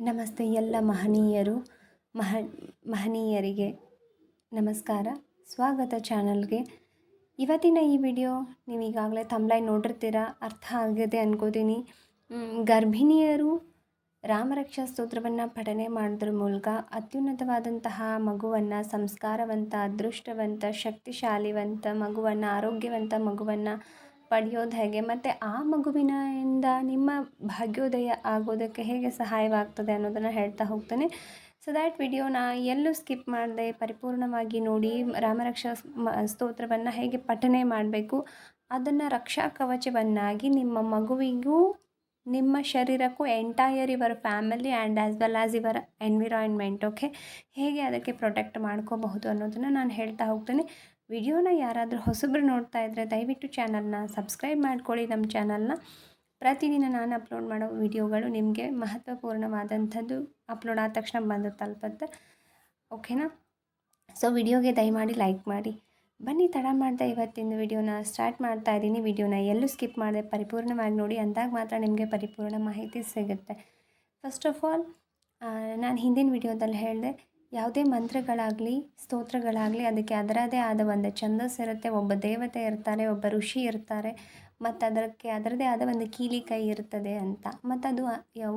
ನಮಸ್ತೆ ಎಲ್ಲ ಮಹನೀಯರು, ಮಹ, ಮಹನೀಯರಿಗೆ ನಮಸ್ಕಾರ. ಸ್ವಾಗತ ಚಾನಲ್ಗೆ. ಇವತ್ತಿನ ಈ ವಿಡಿಯೋ ನೀವು ಈಗಾಗಲೇ ತಮ್ಲೈ ನೋಡಿರ್ತೀರ, ಅರ್ಥ ಆಗಿದೆ ಅನ್ಕೋತೀನಿ. ಗರ್ಭಿಣಿಯರು ರಾಮರಕ್ಷಾ ಸ್ತೋತ್ರವನ್ನು ಪಠನೆ ಮಾಡೋದ್ರ ಮೂಲಕ ಅತ್ಯುನ್ನತವಾದಂತಹ ಮಗುವನ್ನು, ಸಂಸ್ಕಾರವಂತ, ಅದೃಷ್ಟವಂತ, ಶಕ್ತಿಶಾಲಿವಂತ ಮಗುವನ್ನು, ಆರೋಗ್ಯವಂತ ಮಗುವನ್ನು ಪಡೆಯೋದು ಹೇಗೆ? ಮತ್ತು ಆ ಮಗುವಿನಿಂದ ನಿಮ್ಮ ಭಾಗ್ಯೋದಯ ಆಗೋದಕ್ಕೆ ಹೇಗೆ ಸಹಾಯವಾಗ್ತದೆ ಅನ್ನೋದನ್ನು ಹೇಳ್ತಾ ಹೋಗ್ತೇನೆ. ಸೊ ದ್ಯಾಟ್ ವಿಡಿಯೋನ ಎಲ್ಲೂ ಸ್ಕಿಪ್ ಮಾಡದೆ ಪರಿಪೂರ್ಣವಾಗಿ ನೋಡಿ ರಾಮರಕ್ಷಾ ಸ್ತೋತ್ರವನ್ನು ಹೇಗೆ ಪಠನೆ ಮಾಡಬೇಕು, ಅದನ್ನು ರಕ್ಷಾ ಕವಚವನ್ನಾಗಿ ನಿಮ್ಮ ಮಗುವಿಗೂ, ನಿಮ್ಮ ಶರೀರಕ್ಕೂ entire your family and as well as your environment okay ಹೇಗೆ ಅದಕ್ಕೆ ಪ್ರೊಟೆಕ್ಟ್ ಮಾಡ್ಕೋಬಹುದು ಅನ್ನೋದನ್ನು ನಾನು ಹೇಳ್ತಾ ಹೋಗ್ತೇನೆ. ವಿಡಿಯೋನ ಯಾರಾದರೂ ಹೊಸಬ್ರು ನೋಡ್ತಾ ಇದ್ದರೆ ದಯವಿಟ್ಟು ಚಾನಲ್ನ ಸಬ್ಸ್ಕ್ರೈಬ್ ಮಾಡ್ಕೊಳ್ಳಿ. ನಮ್ಮ ಚಾನಲ್ನ ಪ್ರತಿದಿನ ನಾನು ಅಪ್ಲೋಡ್ ಮಾಡೋ ವಿಡಿಯೋಗಳು ನಿಮಗೆ ಮಹತ್ವಪೂರ್ಣವಾದಂಥದ್ದು ಅಪ್ಲೋಡ್ ಆದ ತಕ್ಷಣ ಬಂದು ತಲುಪುತ್ತೆ. ಓಕೆನಾ? ಸೊ, ವಿಡಿಯೋಗೆ ದಯಮಾಡಿ ಲೈಕ್ ಮಾಡಿ. ಬನ್ನಿ, ತಡ ಮಾಡ್ತಾ ಇವತ್ತಿನ ವಿಡಿಯೋನ ಸ್ಟಾರ್ಟ್ ಮಾಡ್ತಾ ಇದ್ದೀನಿ. ವಿಡಿಯೋನ ಎಲ್ಲೂ ಸ್ಕಿಪ್ ಮಾಡದೆ ಪರಿಪೂರ್ಣವಾಗಿ ನೋಡಿ, ಅಂದಾಗ ಮಾತ್ರ ನಿಮಗೆ ಪರಿಪೂರ್ಣ ಮಾಹಿತಿ ಸಿಗುತ್ತೆ. ಫಸ್ಟ್ ಆಫ್ ಆಲ್ ನಾನು ಹಿಂದಿನ ವಿಡಿಯೋದಲ್ಲಿ ಹೇಳಿದೆ ಯಾವುದೇ ಮಂತ್ರಗಳಾಗಲಿ, ಸ್ತೋತ್ರಗಳಾಗಲಿ, ಅದಕ್ಕೆ ಅದರದೇ ಆದ ಒಂದು ಛಂದಸ್ ಇರುತ್ತೆ ಒಬ್ಬ ದೇವತೆ ಇರ್ತಾರೆ, ಒಬ್ಬ ಋಷಿ ಇರ್ತಾರೆ. ಮತ್ತು ಅದಕ್ಕೆ ಅದರದೇ ಆದ ಒಂದು ಕೀಲಿ ಕೈ ಇರ್ತದೆ ಅಂತ. ಮತ್ತು ಅದು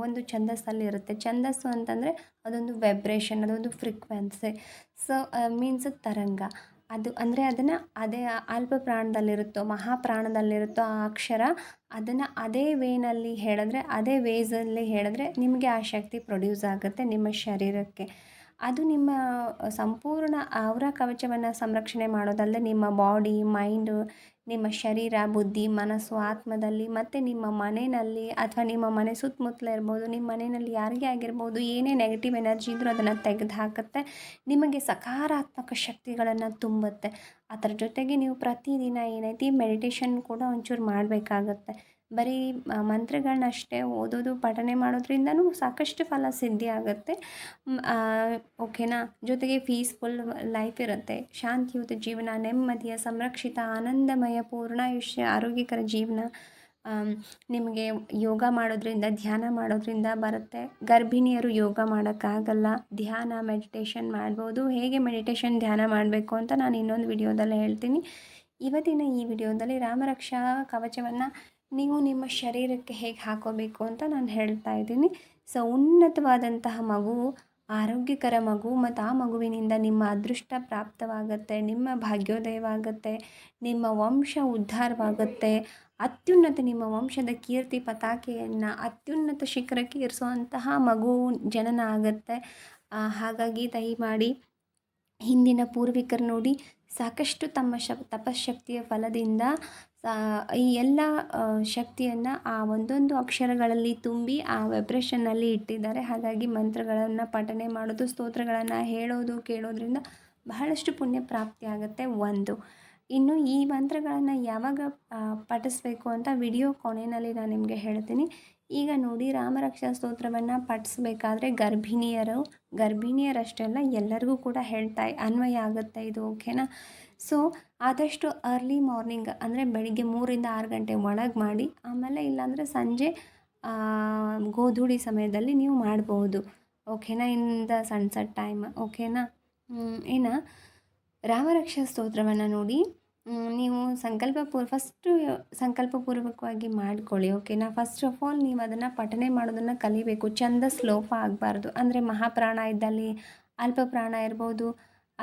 ಒಂದು ಛಂದಸ್ಸಲ್ಲಿ ಇರುತ್ತೆ. ಛಂದಸ್ಸು ಅಂತಂದರೆ ಅದೊಂದು ವೈಬ್ರೇಷನ್ ಅದೊಂದು ಫ್ರೀಕ್ವೆನ್ಸಿ ಸೊ ಮೀನ್ಸ್ ತರಂಗ. ಅದು ಅಂದರೆ ಅದನ್ನು ಅದೇ ಅಲ್ಪ ಪ್ರಾಣದಲ್ಲಿರುತ್ತೋ ಮಹಾಪ್ರಾಣದಲ್ಲಿರುತ್ತೋ ಆ ಅಕ್ಷರ, ಅದನ್ನು ಅದೇ ವೇನಲ್ಲಿ ಹೇಳಿದ್ರೆ, ಅದೇ ವೇಸಲ್ಲಿ ಹೇಳಿದ್ರೆ ನಿಮಗೆ ಆ ಶಕ್ತಿ ಪ್ರೊಡ್ಯೂಸ್ ಆಗುತ್ತೆ ನಿಮ್ಮ ಶರೀರಕ್ಕೆ. ಅದು ನಿಮ್ಮ ಸಂಪೂರ್ಣ ಅವರ ಕವಚವನ್ನು ಸಂರಕ್ಷಣೆ ಮಾಡೋದಲ್ಲದೆ ನಿಮ್ಮ ಬಾಡಿ, ಮೈಂಡು, ನಿಮ್ಮ ಶರೀರ, ಬುದ್ಧಿ, ಮನಸ್ಸು, ಆತ್ಮದಲ್ಲಿ ಮತ್ತು ನಿಮ್ಮ ಮನೆಯಲ್ಲಿ ಅಥವಾ ನಿಮ್ಮ ಮನೆ ಸುತ್ತಮುತ್ತಲೇ ಇರ್ಬೋದು, ನಿಮ್ಮ ಮನೆಯಲ್ಲಿ ಯಾರಿಗೆ ಆಗಿರ್ಬೋದು, ಏನೇ ನೆಗೆಟಿವ್ ಎನರ್ಜಿ ಇದ್ದರೂ ಅದನ್ನು ತೆಗೆದು ಹಾಕುತ್ತೆ ನಿಮಗೆ ಸಕಾರಾತ್ಮಕ ಶಕ್ತಿಗಳನ್ನು ತುಂಬುತ್ತೆ. ಅದರ ಜೊತೆಗೆ ನೀವು ಪ್ರತಿದಿನ ಏನೈತಿ ಮೆಡಿಟೇಷನ್ ಕೂಡ ಒಂಚೂರು ಮಾಡಬೇಕಾಗತ್ತೆ. ಬರೀ ಮಂತ್ರಗಳನ್ನಷ್ಟೇ ಓದೋದು ಪಠನೆ ಮಾಡೋದ್ರಿಂದನೂ ಸಾಕಷ್ಟು ಫಲ ಸಿದ್ಧಿ ಆಗುತ್ತೆ. ಓಕೆನಾ? ಜೊತೆಗೆ ಪೀಸ್ಫುಲ್ ಲೈಫ್ ಇರುತ್ತೆ. ಶಾಂತಿಯುತ ಜೀವನ, ನೆಮ್ಮದಿಯ, ಸಂರಕ್ಷಿತ, ಆನಂದಮಯ ಪೂರ್ಣಾಯುಷ್ಯ ಆರೋಗ್ಯಕರ ಜೀವನ ನಿಮಗೆ ಯೋಗ ಮಾಡೋದ್ರಿಂದ, ಧ್ಯಾನ ಮಾಡೋದ್ರಿಂದ ಬರುತ್ತೆ. ಗರ್ಭಿಣಿಯರು ಯೋಗ ಮಾಡೋಕ್ಕಾಗಲ್ಲ. ಧ್ಯಾನ ಮೆಡಿಟೇಷನ್ ಮಾಡ್ಬೋದು. ಹೇಗೆ ಮೆಡಿಟೇಷನ್ ಧ್ಯಾನ ಮಾಡಬೇಕು ಅಂತ ನಾನು ಇನ್ನೊಂದು ವಿಡಿಯೋದಲ್ಲಿ ಹೇಳ್ತೀನಿ. ಇವತ್ತಿನ ಈ ವಿಡಿಯೋದಲ್ಲಿ ರಾಮರಕ್ಷಾ ಕವಚವನ್ನು ನೀವು ನಿಮ್ಮ ಶರೀರಕ್ಕೆ ಹೇಗೆ ಹಾಕೋಬೇಕು ಅಂತ ನಾನು ಹೇಳ್ತಾ ಇದ್ದೀನಿ. ಸೊ, ಉನ್ನತವಾದಂತಹ ಮಗು, ಆರೋಗ್ಯಕರ ಮಗು ಮತ್ತು ಆ ಮಗುವಿನಿಂದ ನಿಮ್ಮ ಅದೃಷ್ಟ ಪ್ರಾಪ್ತವಾಗುತ್ತೆ, ನಿಮ್ಮ ಭಾಗ್ಯೋದಯವಾಗುತ್ತೆ, ನಿಮ್ಮ ವಂಶ ಉದ್ಧಾರವಾಗುತ್ತೆ, ಅತ್ಯುನ್ನತ ನಿಮ್ಮ ವಂಶದ ಕೀರ್ತಿ ಪತಾಕೆಯನ್ನು ಅತ್ಯುನ್ನತ ಶಿಖರಕ್ಕೆ ಇರಿಸುವಂತಹ ಮಗು ಜನನ ಆಗುತ್ತೆ. ಹಾಗಾಗಿ ದಯಮಾಡಿ ಹಿಂದಿನ ಪೂರ್ವಿಕರು ನೋಡಿ ಸಾಕಷ್ಟು ತಮ್ಮ ಶ ತಪಶಕ್ತಿಯ ಫಲದಿಂದ ಈ ಎಲ್ಲ ಶಕ್ತಿಯನ್ನು ಆ ಒಂದೊಂದು ಅಕ್ಷರಗಳಲ್ಲಿ ತುಂಬಿ ಆ ವೆಬ್ರೇಷನ್ನಲ್ಲಿ ಇಟ್ಟಿದ್ದಾರೆ. ಹಾಗಾಗಿ ಮಂತ್ರಗಳನ್ನು ಪಠನೆ ಮಾಡೋದು, ಸ್ತೋತ್ರಗಳನ್ನು ಹೇಳೋದು, ಕೇಳೋದ್ರಿಂದ ಬಹಳಷ್ಟು ಪುಣ್ಯ ಪ್ರಾಪ್ತಿ ಆಗುತ್ತೆ ಒಂದು. ಇನ್ನು ಈ ಮಂತ್ರಗಳನ್ನು ಯಾವಾಗ ಪಠಿಸಬೇಕು ಅಂತ ವಿಡಿಯೋ ಕೊನೆಯಲ್ಲಿ ನಾನು ನಿಮಗೆ ಹೇಳ್ತೀನಿ. ಈಗ ನೋಡಿ, ರಾಮರಕ್ಷಾ ಸ್ತೋತ್ರವನ್ನು ಪಠಿಸ್ಬೇಕಾದ್ರೆ ಗರ್ಭಿಣಿಯರು ಗರ್ಭಿಣಿಯರಷ್ಟೇ ಅಲ್ಲ ಎಲ್ಲರಿಗೂ ಕೂಡ ಹೇಳ್ತಾ, ಅನ್ವಯ ಆಗುತ್ತೆ ಇದು ಓಕೆನಾ ಸೊ ಆದಷ್ಟು ಅರ್ಲಿ ಮಾರ್ನಿಂಗ್ ಅಂದರೆ ಬೆಳಿಗ್ಗೆ ಮೂರಿಂದ ಆರು ಗಂಟೆ ಒಳಗೆ ಮಾಡಿ, ಆಮೇಲೆ ಇಲ್ಲಾಂದರೆ ಸಂಜೆ ಗೋಧೂಳಿ ಸಮಯದಲ್ಲಿ ನೀವು ಮಾಡ್ಬೋದು. ಓಕೆನಾ ಇನ್ ದ ಸನ್ಸೆಟ್ ಟೈಮ್ ಓಕೆನಾ ಇನ್ನು ರಾಮರಕ್ಷಾ ಸ್ತೋತ್ರವನ್ನು ನೋಡಿ ನೀವು ಸಂಕಲ್ಪ ಪೂರ್ವ ಫಸ್ಟು ಸಂಕಲ್ಪಪೂರ್ವಕವಾಗಿ ಮಾಡ್ಕೊಳ್ಳಿ ಓಕೆನಾ ಫಸ್ಟ್ ಆಫ್ ಆಲ್ ನೀವು ಅದನ್ನು ಪಠನೆ ಮಾಡೋದನ್ನು ಕಲಿಬೇಕು. ಚಂದ ಸ್ಲೋಪ ಆಗಬಾರ್ದು. ಅಂದರೆ ಮಹಾಪ್ರಾಣ ಇದ್ದಲ್ಲಿ ಅಲ್ಪ ಪ್ರಾಣ ಇರ್ಬೋದು.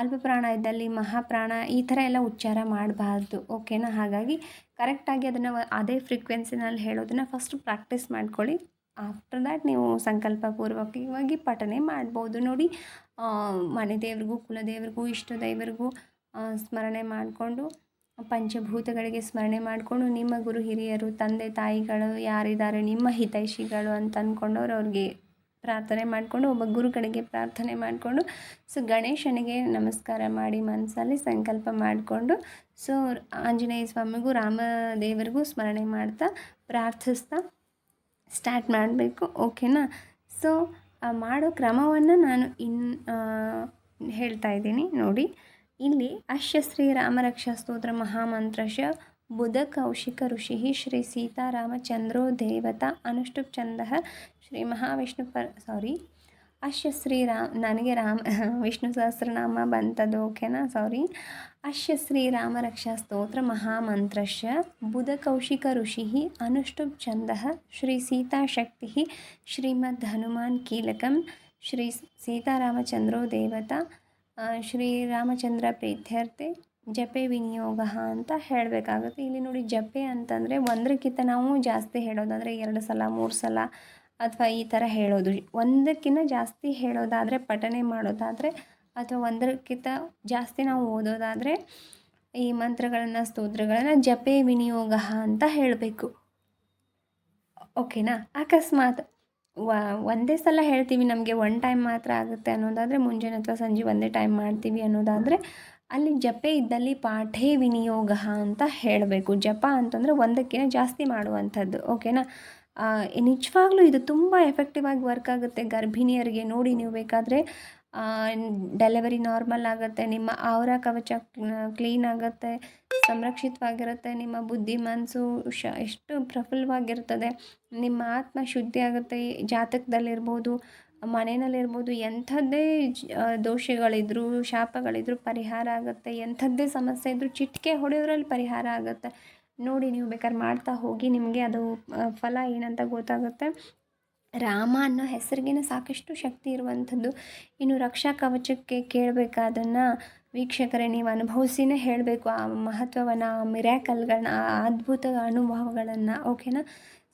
ಅಲ್ಪ ಪ್ರಾಣ ಇದ್ದಲ್ಲಿ ಮಹಾಪ್ರಾಣ ಈ ಥರ ಎಲ್ಲ ಉಚ್ಚಾರ ಮಾಡಬಾರ್ದು, ಓಕೆನಾ? ಹಾಗಾಗಿ ಕರೆಕ್ಟಾಗಿ ಅದನ್ನು ಅದೇ ಫ್ರೀಕ್ವೆನ್ಸಿನಲ್ಲಿ ಹೇಳೋದನ್ನು ಫಸ್ಟ್ ಪ್ರಾಕ್ಟೀಸ್ ಮಾಡ್ಕೊಳ್ಳಿ. ಆಫ್ಟರ್ ದ್ಯಾಟ್ ನೀವು ಸಂಕಲ್ಪಪೂರ್ವಕವಾಗಿ ಪಠನೆ ಮಾಡ್ಬೋದು. ನೋಡಿ ಮನೆ ದೇವ್ರಿಗೂ ಕುಲದೇವ್ರಿಗೂ ಇಷ್ಟ ದೇವರಿಗೂ ಸ್ಮರಣೆ ಮಾಡಿಕೊಂಡು, ಪಂಚಭೂತಗಳಿಗೆ ಸ್ಮರಣೆ ಮಾಡಿಕೊಂಡು, ನಿಮ್ಮ ಗುರು ಹಿರಿಯರು, ತಂದೆ ತಾಯಿಗಳು ಯಾರಿದ್ದಾರೆ, ನಿಮ್ಮ ಹಿತೈಷಿಗಳು ಅಂತ ಅಂದ್ಕೊಂಡವ್ರು ಅವ್ರಿಗೆ ಪ್ರಾರ್ಥನೆ ಮಾಡಿಕೊಂಡು ಒಬ್ಬ ಗುರುಗಳಿಗೆ ಪ್ರಾರ್ಥನೆ ಮಾಡಿಕೊಂಡು, ಸೊ ಗಣೇಶನಿಗೆ ನಮಸ್ಕಾರ ಮಾಡಿ ಮನಸ್ಸಲ್ಲಿ ಸಂಕಲ್ಪ ಮಾಡಿಕೊಂಡು, ಸೊ ಆಂಜನೇಯ ಸ್ವಾಮಿಗೂ ರಾಮದೇವರಿಗೂ ಸ್ಮರಣೆ ಮಾಡ್ತಾ ಪ್ರಾರ್ಥಿಸ್ತಾ ಸ್ಟಾರ್ಟ್ ಮಾಡಬೇಕು, ಓಕೆನಾ? ಸೊ ಮಾಡೋ ಕ್ರಮವನ್ನು ನಾನು ಇನ್ ಹೇಳ್ತಾ ಇದ್ದೀನಿ, ನೋಡಿ. ಇಲ್ಲಿ ಅಶ್ಯ ಶ್ರೀ ರಾಮರಕ್ಷಾ ಸ್ತೋತ್ರ ಮಹಾಮಂತ್ರಶ ಬುಧ ಕೌಶಿಕ ಋಷಿ ಶ್ರೀ ಸೀತಾರಾಮಚಂದ್ರೋ ದೇವತಾ ಅನುಷ್ಠುಪ್ ಚಂದ ಶ್ರೀ ಮಹಾವಿಷ್ಣು ಪರ್ ಸಾರಿ ಅಶ್ಯ ಶ್ರೀರಾಮ್ ನನಗೆ ರಾಮ, ವಿಷ್ಣು ಸಹಸ್ರನಾಮ ಬಂತದ್ದು ಓಕೆನಾ ಸಾರಿ ಅಶ್ಯ ಶ್ರೀರಾಮ ರಕ್ಷಾ ಸ್ತೋತ್ರ ಮಹಾಮಂತ್ರಶ್ಯ ಬುಧ ಕೌಶಿಕ ಋಷಿ ಅನುಷ್ಠುಪ್ ಛಂದಃ ಶ್ರೀ ಸೀತಾಶಕ್ತಿ ಶ್ರೀಮದ್ ಹನುಮಾನ್ ಕೀಲಕಂ ಶ್ರೀ ಸೀತಾರಾಮಚಂದ್ರೋ ದೇವತಾ ಶ್ರೀರಾಮಚಂದ್ರ ಪ್ರೀತ್ಯರ್ಥೆ ಜಪೆ ವಿನಿಯೋಗ ಅಂತ ಹೇಳಬೇಕಾಗುತ್ತೆ. ಇಲ್ಲಿ ನೋಡಿ ಜಪೆ ಅಂತಂದರೆ ಒಂದಕ್ಕಿಂತ ನಾವು ಜಾಸ್ತಿ ಹೇಳೋದಾದರೆ ಎರಡು ಸಲ, ಮೂರು ಸಲ ಅಥವಾ ಈ ಥರ ಹೇಳೋದು. ಒಂದಕ್ಕಿಂತ ಜಾಸ್ತಿ ಹೇಳೋದಾದರೆ ಪಠನೆ ಮಾಡೋದಾದರೆ ಅಥವಾ ಒಂದಕ್ಕಿಂತ ಜಾಸ್ತಿ ನಾವು ಓದೋದಾದರೆ ಈ ಮಂತ್ರಗಳನ್ನು, ಸ್ತೋತ್ರಗಳನ್ನು ಜಪೆ ವಿನಿಯೋಗ ಅಂತ ಹೇಳಬೇಕು. ಓಕೆನಾ? ಅಕಸ್ಮಾತ್ ಒಂದೇ ಸಲ ಹೇಳ್ತೀವಿ ನಮಗೆ, ಒನ್ ಟೈಮ್ ಮಾತ್ರ ಆಗುತ್ತೆ ಅನ್ನೋದಾದರೆ ಮುಂಜಾನೆ ಅಥವಾ ಸಂಜೆ ಒಂದೇ ಟೈಮ್ ಮಾಡ್ತೀವಿ ಅನ್ನೋದಾದರೆ ಅಲ್ಲಿ ಜಪೆ ಇದ್ದಲ್ಲಿ ಪಾಠೇ ವಿನಿಯೋಗ ಅಂತ ಹೇಳಬೇಕು. ಜಪ ಅಂತಂದರೆ ಒಂದಕ್ಕಿಂತ ಜಾಸ್ತಿ ಮಾಡುವಂಥದ್ದು ಓಕೆನಾ ನಿಜವಾಗ್ಲೂ ಇದು ತುಂಬ ಎಫೆಕ್ಟಿವ್ ಆಗಿ ವರ್ಕ್ ಆಗುತ್ತೆ. ಗರ್ಭಿಣಿಯರಿಗೆ ನೋಡಿ ನೀವು ಬೇಕಾದರೆ ಡೆಲಿವರಿ ನಾರ್ಮಲ್ ಆಗುತ್ತೆ, ನಿಮ್ಮ ಆವರ ಕವಚ ಕ್ಲೀನ್ ಆಗುತ್ತೆ, ಸಂರಕ್ಷಿತವಾಗಿರುತ್ತೆ, ನಿಮ್ಮ ಬುದ್ಧಿ ಮನಸ್ಸು ಶ, ಎಷ್ಟು ಪ್ರಫುಲ್ಲವಾಗಿರ್ತದೆ, ನಿಮ್ಮ ಆತ್ಮ ಶುದ್ಧಿ ಆಗುತ್ತೆ ಜಾತಕದಲ್ಲಿರ್ಬೋದು ಮನೆಯಲ್ಲಿರ್ಬೋದು ಎಂಥದ್ದೇ ದೋಷಗಳಿದ್ರು, ಶಾಪಗಳಿದ್ರು ಪರಿಹಾರ ಆಗುತ್ತೆ. ಎಂಥದ್ದೇ ಸಮಸ್ಯೆ ಇದ್ದರೂ ಚಿಟಿಕೆ ಹೊಡೆಯೋದ್ರಲ್ಲಿ ಪರಿಹಾರ ಆಗುತ್ತೆ. ನೋಡಿ, ನೀವು ಬೇಕಾದ್ರೆ ಮಾಡ್ತಾ ಹೋಗಿ, ನಿಮಗೆ ಅದು ಫಲ ಏನಂತ ಗೊತ್ತಾಗುತ್ತೆ. ರಾಮ ಅನ್ನೋ ಹೆಸರಿಗೇನೆ ಸಾಕಷ್ಟು ಶಕ್ತಿ ಇರುವಂಥದ್ದು. ಇನ್ನು ರಕ್ಷಾ ಕವಚಕ್ಕೆ ಕೇಳಬೇಕಾದನ್ನು ವೀಕ್ಷಕರೇ, ನೀವು ಅನುಭವಿಸಿನೇ ಹೇಳಬೇಕು. ಆ ಮಹತ್ವವನ್ನು, ಆ ಮಿರ್ಯಾಕಲ್ಗಳನ್ನ ಆ ಅದ್ಭುತ ಅನುಭವಗಳನ್ನು ಓಕೆನಾ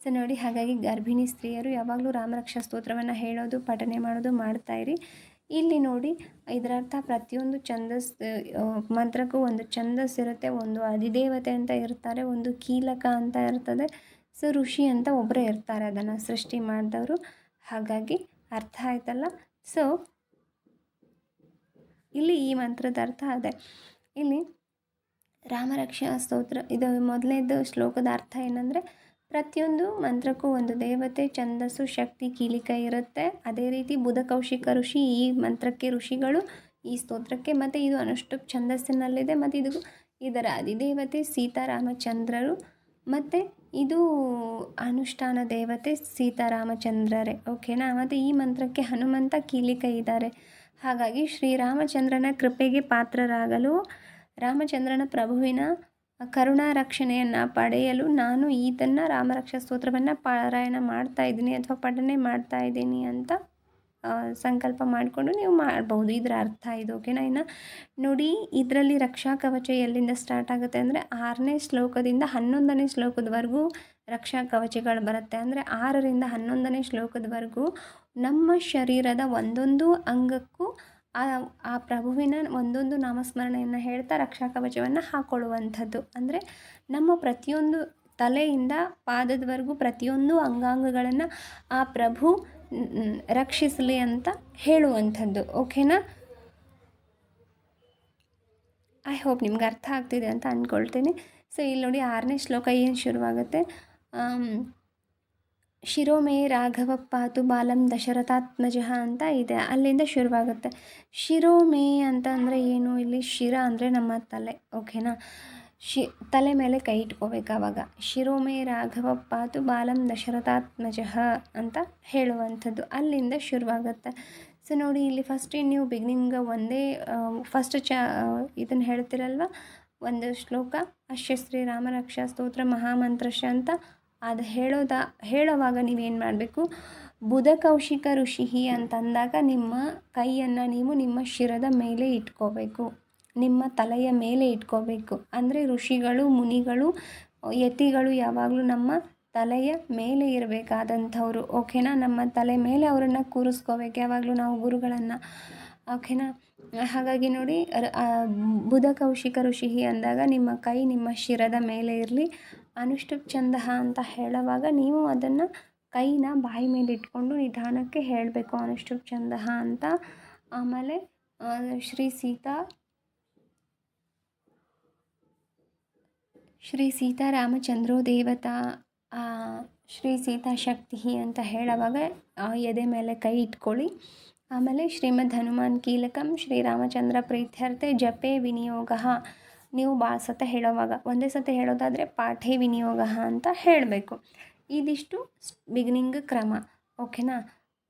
ಸೊ ನೋಡಿ, ಹಾಗಾಗಿ ಗರ್ಭಿಣಿ ಸ್ತ್ರೀಯರು ಯಾವಾಗಲೂ ರಾಮರಕ್ಷಾ ಸ್ತೋತ್ರವನ್ನು ಹೇಳೋದು, ಪಠನೆ ಮಾಡೋದು ಮಾಡ್ತಾ ಇರಿ. ಇಲ್ಲಿ ನೋಡಿ, ಇದರರ್ಥ ಪ್ರತಿಯೊಂದು ಛಂದಸ್ ಮಂತ್ರಕ್ಕೂ ಒಂದು ಛಂದಸ್ ಇರುತ್ತೆ, ಒಂದು ಅಧಿದೇವತೆ ಅಂತ ಇರ್ತಾರೆ, ಒಂದು ಕೀಲಕ ಅಂತ ಇರ್ತದೆ, ಸೊ ಋಷಿ ಅಂತ ಒಬ್ಬರೇ ಇರ್ತಾರೆ ಅದನ್ನು ಸೃಷ್ಟಿ ಮಾಡಿದವರು. ಹಾಗಾಗಿ ಅರ್ಥ ಆಯ್ತಲ್ಲ? ಸೊ, ಇಲ್ಲಿ ಈ ಮಂತ್ರದ ಅರ್ಥ ಅದೇ. ಇಲ್ಲಿ ರಾಮರಕ್ಷಾ ಸ್ತೋತ್ರ, ಇದು ಮೊದಲನೇದು ಶ್ಲೋಕದ ಅರ್ಥ ಏನಂದರೆ ಪ್ರತಿಯೊಂದು ಮಂತ್ರಕ್ಕೂ ಒಂದು ದೇವತೆ, ಛಂದಸ್ಸು, ಶಕ್ತಿ, ಕೀಲಿಕ ಇರುತ್ತೆ. ಅದೇ ರೀತಿ ಬುಧ ಕೌಶಿಕ ಋಷಿ ಈ ಮಂತ್ರಕ್ಕೆ ಋಷಿಗಳು ಈ ಸ್ತೋತ್ರಕ್ಕೆ. ಮತ್ತು ಇದು ಅನುಷ್ಠುಪ್ ಛಂದಸ್ಸಿನಲ್ಲಿದೆ. ಮತ್ತು ಇದು ಇದರ ಅಧಿದೇವತೆ ಸೀತಾರಾಮಚಂದ್ರರು. ಮತ್ತು ಇದು ಅನುಷ್ಠಾನ ದೇವತೆ ಸೀತಾರಾಮಚಂದ್ರರೇ. ಓಕೆನಾ ಮತ್ತು ಈ ಮಂತ್ರಕ್ಕೆ ಹನುಮಂತ ಕೀಲಿಕ ಇದ್ದಾರೆ. ಹಾಗಾಗಿ ಶ್ರೀರಾಮಚಂದ್ರನ ಕೃಪೆಗೆ ಪಾತ್ರರಾಗಲು ರಾಮಚಂದ್ರನ ಪ್ರಭುವಿನ ಕರುಣಾ ರಕ್ಷಣೆಯನ್ನು ಪಡೆಯಲು ನಾನು ಇದನ್ನು ರಾಮರಕ್ಷಾ ಸ್ತೋತ್ರವನ್ನು ಪಾರಾಯಣ ಮಾಡ್ತಾ ಇದ್ದೀನಿ ಅಥವಾ ಪಠನೆ ಮಾಡ್ತಾ ಇದ್ದೀನಿ ಅಂತ ಸಂಕಲ್ಪ ಮಾಡಿಕೊಂಡು ನೀವು ಮಾಡ್ಬೋದು. ಇದರ ಅರ್ಥ ಇದು ಓಕೆನಾ ಇನ್ನು ನೋಡಿ, ಇದರಲ್ಲಿ ರಕ್ಷಾ ಕವಚ ಎಲ್ಲಿಂದ ಸ್ಟಾರ್ಟ್ ಆಗುತ್ತೆ ಅಂದರೆ ಆರನೇ ಶ್ಲೋಕದಿಂದ ಹನ್ನೊಂದನೇ ಶ್ಲೋಕದವರೆಗೂ ರಕ್ಷಾ ಕವಚಗಳು ಬರುತ್ತೆ. ಅಂದರೆ ಆರರಿಂದ ಹನ್ನೊಂದನೇ ಶ್ಲೋಕದವರೆಗೂ ನಮ್ಮ ಶರೀರದ ಒಂದೊಂದು ಅಂಗಕ್ಕೂ ಆ ಆ ಪ್ರಭುವಿನ ಒಂದೊಂದು ನಾಮಸ್ಮರಣೆಯನ್ನು ಹೇಳ್ತಾ ರಕ್ಷಾ ಕವಚವನ್ನು ಹಾಕ್ಕೊಳ್ಳುವಂಥದ್ದು ಅಂದರೆ ನಮ್ಮ ಪ್ರತಿಯೊಂದು ತಲೆಯಿಂದ ಪಾದದವರೆಗೂ ಪ್ರತಿಯೊಂದು ಅಂಗಾಂಗಗಳನ್ನು ಆ ಪ್ರಭು ರಕ್ಷಿಸಲಿ ಅಂತ ಹೇಳುವಂಥದ್ದು. ಓಕೆನಾ? ಐ ಹೋಪ್ ನಿಮ್ಗೆ ಅರ್ಥ ಆಗ್ತಿದೆ ಅಂತ ಅಂದ್ಕೊಳ್ತೀನಿ ಸೊ ಇಲ್ಲಿ ನೋಡಿ ಆರನೇ ಶ್ಲೋಕ ಏನು ಶುರುವಾಗುತ್ತೆ? ಶಿರೋಮೇ ರಾಘವಪ್ಪಾತು ಬಾಲಂ ದಶರಥಾತ್ಮಜ ಅಂತ ಇದೆ. ಅಲ್ಲಿಂದ ಶುರುವಾಗುತ್ತೆ. ಶಿರೋಮೇ ಅಂತ ಅಂದರೆ ಏನು? ಇಲ್ಲಿ ಶಿರ ಅಂದರೆ ನಮ್ಮ ತಲೆ ಓಕೆನಾ ಶಿ, ತಲೆ ಮೇಲೆ ಕೈ ಇಟ್ಕೋಬೇಕು ಆವಾಗ. ಶಿರೋಮೇ ರಾಘವಪ್ಪಾತು ಬಾಲಂ ದಶರಥಾತ್ಮಜ ಅಂತ ಹೇಳುವಂಥದ್ದು ಅಲ್ಲಿಂದ ಶುರುವಾಗುತ್ತೆ. ಸೊ ನೋಡಿ, ಇಲ್ಲಿ ಫಸ್ಟ್ ನೀವು ಬಿಗಿನಿಂಗ್ ಒಂದೇ ಫಸ್ಟ್ ಚ ಇದನ್ನು ಹೇಳ್ತಿರಲ್ವ? ಒಂದು ಶ್ಲೋಕ ಅಶ್ಯ ಶ್ರೀ ರಾಮರಕ್ಷಾ ಸ್ತೋತ್ರ ಮಹಾಮಂತ್ರಶ ಅಂತ ಅದು ಹೇಳೋದ, ಹೇಳೋವಾಗ ನೀವೇನು ಮಾಡಬೇಕು? ಬುಧ ಕೌಶಿಕ ಋಷಿ ಅಂತಂದಾಗ ನಿಮ್ಮ ಕೈಯನ್ನು ನೀವು ನಿಮ್ಮ ಶಿರದ ಮೇಲೆ ಇಟ್ಕೋಬೇಕು. ನಿಮ್ಮ ತಲೆಯ ಮೇಲೆ ಇಟ್ಕೋಬೇಕು. ಅಂದರೆ ಋಷಿಗಳು, ಮುನಿಗಳು, ಯತಿಗಳು ಯಾವಾಗಲೂ ನಮ್ಮ ತಲೆಯ ಮೇಲೆ ಇರಬೇಕಾದಂಥವ್ರು. ಓಕೆನಾ? ನಮ್ಮ ತಲೆ ಮೇಲೆ ಅವರನ್ನು ಕೂರಿಸ್ಕೋಬೇಕು. ಯಾವಾಗಲೂ ನಾವು ಗುರುಗಳನ್ನು. ಓಕೆನಾ? ಹಾಗಾಗಿ ನೋಡಿ ಬುಧ ಕೌಶಿಕ ಋಷಿ ಅಂದಾಗ ನಿಮ್ಮ ಕೈ ನಿಮ್ಮ ಶಿರದ ಮೇಲೆ ಇರಲಿ. ಅನುಷ್ಠುಪ್ ಚಂದಃ ಅಂತ ಹೇಳುವಾಗ ನೀವು ಅದನ್ನು ಕೈನ ಬಾಯಿ ಮೇಲೆ ಇಟ್ಕೊಂಡು ನಿಧಾನಕ್ಕೆ ಹೇಳಬೇಕು ಅನುಷ್ಠುಪ್ ಚಂದ ಅಂತ. ಆಮೇಲೆ ಶ್ರೀ ಸೀತಾ, ಶ್ರೀ ಸೀತಾರಾಮಚಂದ್ರೋ ದೇವತಾ ಶ್ರೀ ಸೀತಾ ಶಕ್ತಿ ಅಂತ ಹೇಳುವಾಗ ಎದೆ ಮೇಲೆ ಕೈ ಇಟ್ಕೊಳ್ಳಿ. ಆಮೇಲೆ ಶ್ರೀಮದ್ ಹನುಮಾನ್ ಕೀಲಕಂ ಶ್ರೀರಾಮಚಂದ್ರ ಪ್ರೀತ್ಯರ್ಥೆ ಜಪೆ ವಿನಿಯೋಗ. ನೀವು ಭಾಳ ಸತ ಹೇಳೋವಾಗ, ಒಂದೇ ಸತ ಹೇಳೋದಾದರೆ ಪಾಠೇ ವಿನಿಯೋಗ ಅಂತ ಹೇಳಬೇಕು. ಇದಿಷ್ಟು ಬಿಗಿನಿಂಗ್ ಕ್ರಮ ಓಕೆನಾ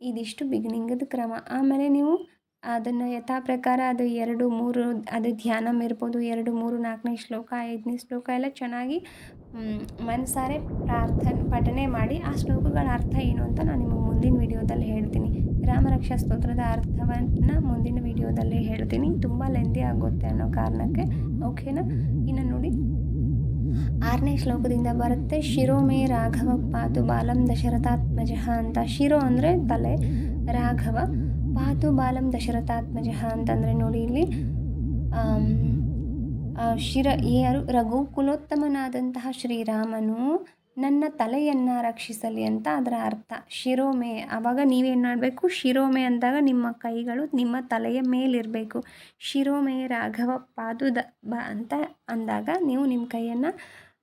ಇದಿಷ್ಟು ಬಿಗಿನಿಂಗದ ಕ್ರಮ. ಆಮೇಲೆ ನೀವು ಅದನ್ನು ಯಥಾ ಪ್ರಕಾರ ಅದು ಎರಡು ಮೂರು, ಅದು ಧ್ಯಾನ ಇರ್ಬೋದು, ಎರಡು ಮೂರು ನಾಲ್ಕನೇ ಶ್ಲೋಕ, ಐದನೇ ಶ್ಲೋಕ ಎಲ್ಲ ಚೆನ್ನಾಗಿ ಮನಸಾರೆ ಪ್ರಾರ್ಥನೆ, ಪಠನೆ ಮಾಡಿ ಆ ಶ್ಲೋಕಗಳ ಅರ್ಥ ಏನು ಅಂತ ನಾನು ನಿಮಗೆ ಮುಂದಿನ ವಿಡಿಯೋದಲ್ಲಿ ಹೇಳ್ತೀನಿ. ರಾಮರಕ್ಷಾ ಸ್ತೋತ್ರದ ಅರ್ಥವನ್ನು ಮುಂದಿನ ವಿಡಿಯೋದಲ್ಲಿ ಹೇಳ್ತೀನಿ. ತುಂಬ ಲೆಂದಿ ಆಗುತ್ತೆ ಅನ್ನೋ ಕಾರಣಕ್ಕೆ ಓಕೆನಾ ಇನ್ನು ನೋಡಿ. ಆರನೇ ಶ್ಲೋಕದಿಂದ ಬರುತ್ತೆ, ಶಿರೋ ಮೇ ರಾಘವ ಪಾತು ಬಾಲಂ ದಶರಥಾತ್ಮಜ ಅಂತ. ಶಿರೋ ಅಂದರೆ ತಲೆ, ರಾಘವ, ಪಾತು ಬಾಲಂ ದಶರಥಾತ್ಮಜ ಅಂತಂದರೆ ನೋಡಿ ಇಲ್ಲಿ ಶಿರ ಯಾರು ರಘುಕುಲೋತ್ತಮನಾದಂತಹ ಶ್ರೀರಾಮನು ನನ್ನ ತಲೆಯನ್ನು ರಕ್ಷಿಸಲಿ ಅಂತ ಅದರ ಅರ್ಥ. ಶಿರೋಮೆ ಆವಾಗ ನೀವೇನು ಮಾಡಬೇಕು ಶಿರೋಮೆ ಅಂದಾಗ ನಿಮ್ಮ ಕೈಗಳು ನಿಮ್ಮ ತಲೆಯ ಮೇಲಿರಬೇಕು. ಶಿರೋಮೆ ರಾಘವ ಪಾದುದ ಬ ಅಂತ ಅಂದಾಗ ನೀವು ನಿಮ್ಮ ಕೈಯನ್ನು